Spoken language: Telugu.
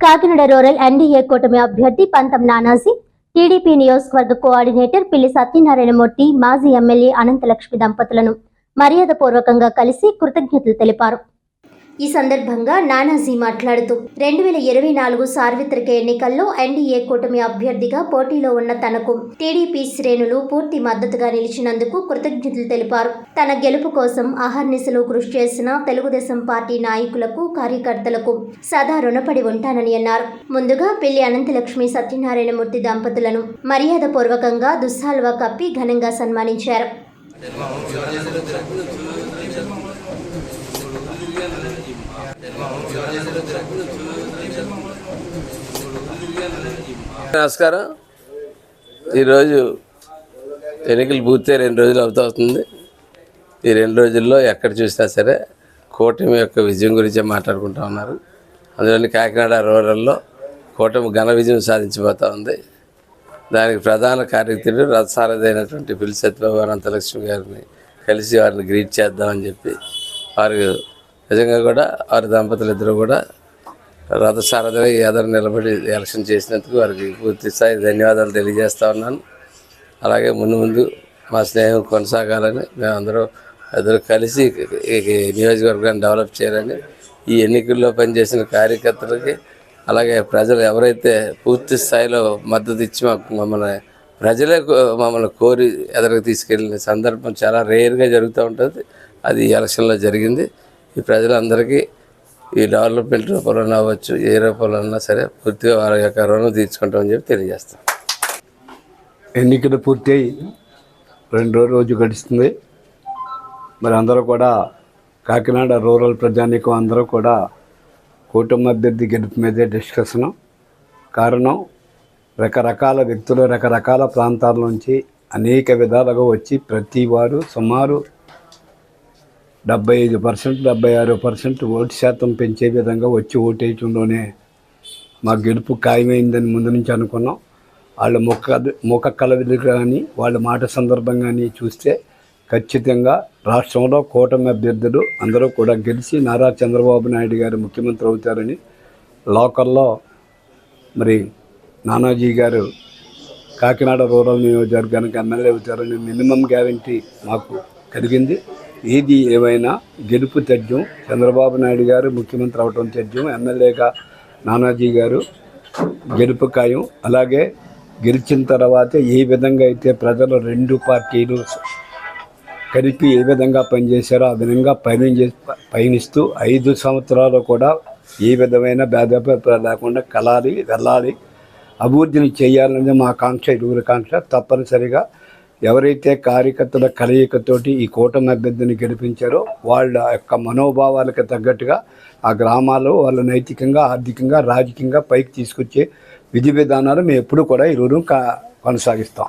కాకినాడ రూరల్ ఎన్డీఏ కూటమి అభ్యర్థి పంతం నానాజీ టీడీపీ నియోజకవర్గ కోఆర్డినేటర్ పిల్లి సత్యనారాయణమూర్తి మాజీ ఎమ్మెల్యే అనంతలక్ష్మి దంపతులను మర్యాదపూర్వకంగా కలిసి కృతజ్ఞతలు తెలిపారు. ఈ సందర్భంగా నానాజీ మాట్లాడుతూ రెండు వేల ఇరవై నాలుగు సార్వత్రిక ఎన్నికల్లో ఎన్డీఏ కూటమి అభ్యర్థిగా పోటీలో ఉన్న తనకు టీడీపీ శ్రేణులు పూర్తి మద్దతుగా నిలిచినందుకు కృతజ్ఞతలు తెలిపారు. తన గెలుపు కోసం అహర్నిశలు కృషి చేసిన తెలుగుదేశం పార్టీ నాయకులకు కార్యకర్తలకు సదా రుణపడి ఉంటానని అన్నారు. ముందుగా పెళ్ళి అనంతలక్ష్మి సత్యనారాయణమూర్తి దంపతులను మర్యాదపూర్వకంగా దుస్సాల్వా కప్పి ఘనంగా సన్మానించారు. నమస్కారం. ఈరోజు ఎన్నికలు పూర్తి రెండు రోజులు అవుతుంది ఈ రెండు రోజుల్లో ఎక్కడ చూసినా సరే కూటమి యొక్క విజయం గురించే మాట్లాడుకుంటూ ఉన్నారు. అందులోని కాకినాడ రూరల్లో కూటమి ఘన విజయం సాధించిపోతూ ఉంది. దానికి ప్రధాన కార్యక్రమం రథసారథైనటువంటి పిల్లి సత్యబాబు అనంతలక్ష్మి గారిని కలిసి వారిని గ్రీట్ చేద్దామని చెప్పి వారు నిజంగా కూడా వారి దంపతులు ఇద్దరు కూడా రథసారథిగా ఎదురు నిలబడి ఎలక్షన్ చేసినందుకు వారికి పూర్తి స్థాయి ధన్యవాదాలు తెలియజేస్తా ఉన్నాను. అలాగే ముందు ముందు మా స్నేహం కొనసాగాలని మేమందరూ ఇద్దరు కలిసి ఈ నియోజకవర్గాన్ని డెవలప్ చేయాలని ఈ ఎన్నికల్లో పనిచేసిన కార్యకర్తలకి అలాగే ప్రజలు ఎవరైతే పూర్తి స్థాయిలో మద్దతు ఇచ్చి మాకు మమ్మల్ని ప్రజలే కో- మమ్మల్ని కోరి ఎదురుకు తీసుకెళ్ళిన సందర్భం చాలా రేర్గా జరుగుతూ ఉంటుంది. అది ఎలక్షన్లో జరిగింది. ఈ ప్రజలందరికీ ఈ డెవలప్మెంట్ రూపంలో అవ్వచ్చు ఏ రూపంలో అన్నా సరే పూర్తిగా వారి యొక్క రుణం తీర్చుకుంటామని చెప్పి తెలియజేస్తాం. ఎన్నికలు పూర్తయి రెండో రోజు గడుస్తుంది. మరి అందరూ కూడా కాకినాడ రూరల్ ప్రజానీకం అందరూ కూడా కూటమి అభ్యర్థి గెలుపు మీదే డిస్కషను. కారణం రకరకాల వ్యక్తులు రకరకాల ప్రాంతాల నుంచి అనేక విధాలుగా వచ్చి ప్రతి వారు సుమారు డెబ్బై ఐదు పర్సెంట్ డెబ్బై ఆరు పర్సెంట్ ఓటు శాతం పెంచే విధంగా వచ్చి ఓటేయటంలోనే మా గెలుపు ఖాయమైందని ముందు నుంచి అనుకున్నాం. వాళ్ళ ముఖ ముఖ కలవిలు కానీ వాళ్ళ మాట సందర్భం కానీ చూస్తే ఖచ్చితంగా రాష్ట్రంలో కూటమి అభ్యర్థులు అందరూ కూడా గెలిచి నారా చంద్రబాబు నాయుడు గారు ముఖ్యమంత్రి అవుతారని లోకల్లో మరి నానాజీ గారు కాకినాడ రూరల్ నియోజకవర్గానికి ఎమ్మెల్యే అవుతారని మినిమం గ్యారంటీ మాకు కలిగింది. ఏది ఏమైనా గెలుపు తథ్యం చంద్రబాబు నాయుడు గారు ముఖ్యమంత్రి అవటం తథ్యం ఎమ్మెల్యేగా నానాజీ గారు గెలుపు ఖాయం. అలాగే గెలిచిన తర్వాత ఏ విధంగా అయితే ప్రజలు రెండు పార్టీలు కలిపి ఏ విధంగా పనిచేశారో ఆ విధంగా పయనించే పయనిస్తూ ఐదు సంవత్సరాలు కూడా ఏ విధమైన భేదాభిప్రాయాలు లేకుండా కలాలి వెళ్ళాలి. అభివృద్ధిని చేయాలనేది మా కాంక్ష ఇరువురి కాంక్ష తప్పనిసరిగా ఎవరైతే కార్యకర్తల కలయికతోటి ఈ కూటమి అభ్యర్థిని గెలిపించారో వాళ్ళ యొక్క మనోభావాలకు తగ్గట్టుగా ఆ గ్రామాలు వాళ్ళ నైతికంగా ఆర్థికంగా రాజకీయంగా పైకి తీసుకొచ్చే విధి విధానాలు మేము ఎప్పుడూ కూడా ఈరోజు కా కొనసాగిస్తాం.